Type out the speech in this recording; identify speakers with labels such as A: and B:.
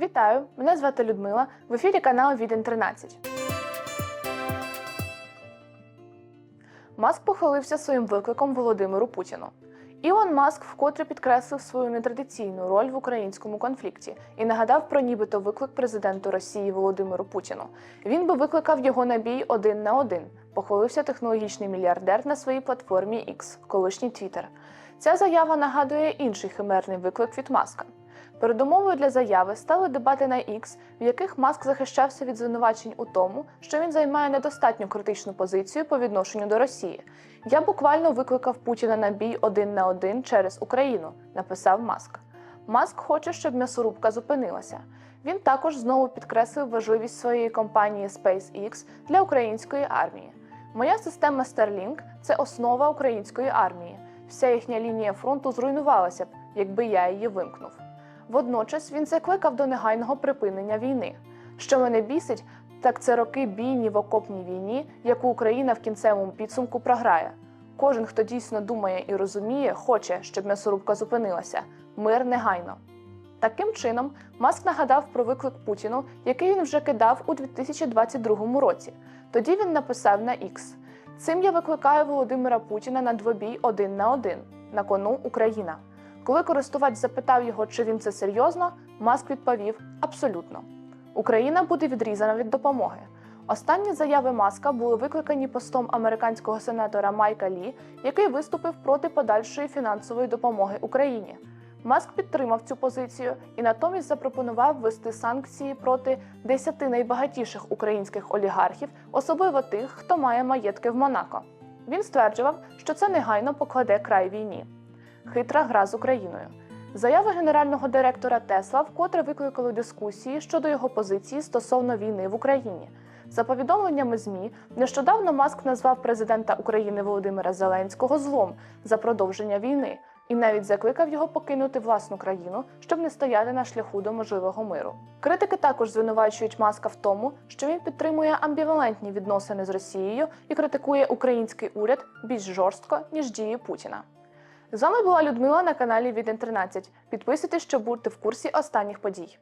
A: Вітаю! Мене звати Людмила. В ефірі каналу Віден 13. Маск похвалився своїм викликом Володимиру Путіну. Ілон Маск вкотре підкреслив свою нетрадиційну роль в українському конфлікті і нагадав про нібито виклик президенту Росії Володимиру Путіну. Він би викликав його на бій один на один. Похвалився технологічний мільярдер на своїй платформі X, колишній Twitter. Ця заява нагадує інший химерний виклик від Маска. Передумовою для заяви стали дебати на X, в яких Маск захищався від звинувачень у тому, що він займає недостатньо критичну позицію по відношенню до Росії. Я буквально викликав Путіна на бій один на один через Україну, написав Маск. Маск хоче, щоб м'ясорубка зупинилася. Він також знову підкреслив важливість своєї компанії SpaceX для української армії. Моя система Starlink – це основа української армії. Вся їхня лінія фронту зруйнувалася б, якби я її вимкнув. Водночас він закликав до негайного припинення війни. Що мене бісить, так це роки бійні в окопній війні, яку Україна в кінцевому підсумку програє. Кожен, хто дійсно думає і розуміє, хоче, щоб м'ясорубка зупинилася. Мир негайно. Таким чином, Маск нагадав про виклик Путіну, який він вже кидав у 2022 році. Тоді він написав на X. Цим я викликаю Володимира Путіна на двобій один на один. На кону Україна. Коли користувач запитав його, чи він це серйозно, Маск відповів абсолютно. Україна буде відрізана від допомоги. Останні заяви Маска були викликані постом американського сенатора Майка Лі, який виступив проти подальшої фінансової допомоги Україні. Маск підтримав цю позицію і натомість запропонував ввести санкції проти 10 найбагатіших українських олігархів, особливо тих, хто має маєтки в Монако. Він стверджував, що це негайно покладе край війні. Хитра гра з Україною. Заяви генерального директора Тесла вкотре викликали дискусії щодо його позиції стосовно війни в Україні. За повідомленнями ЗМІ, нещодавно Маск назвав президента України Володимира Зеленського злом за продовження війни і навіть закликав його покинути власну країну, щоб не стояти на шляху до можливого миру. Критики також звинувачують Маска в тому, що він підтримує амбівалентні відносини з Росією і критикує український уряд більш жорстко ніж дії Путіна. З вами була Людмила на каналі від 13. Підписуйтесь, щоб бути в курсі останніх подій.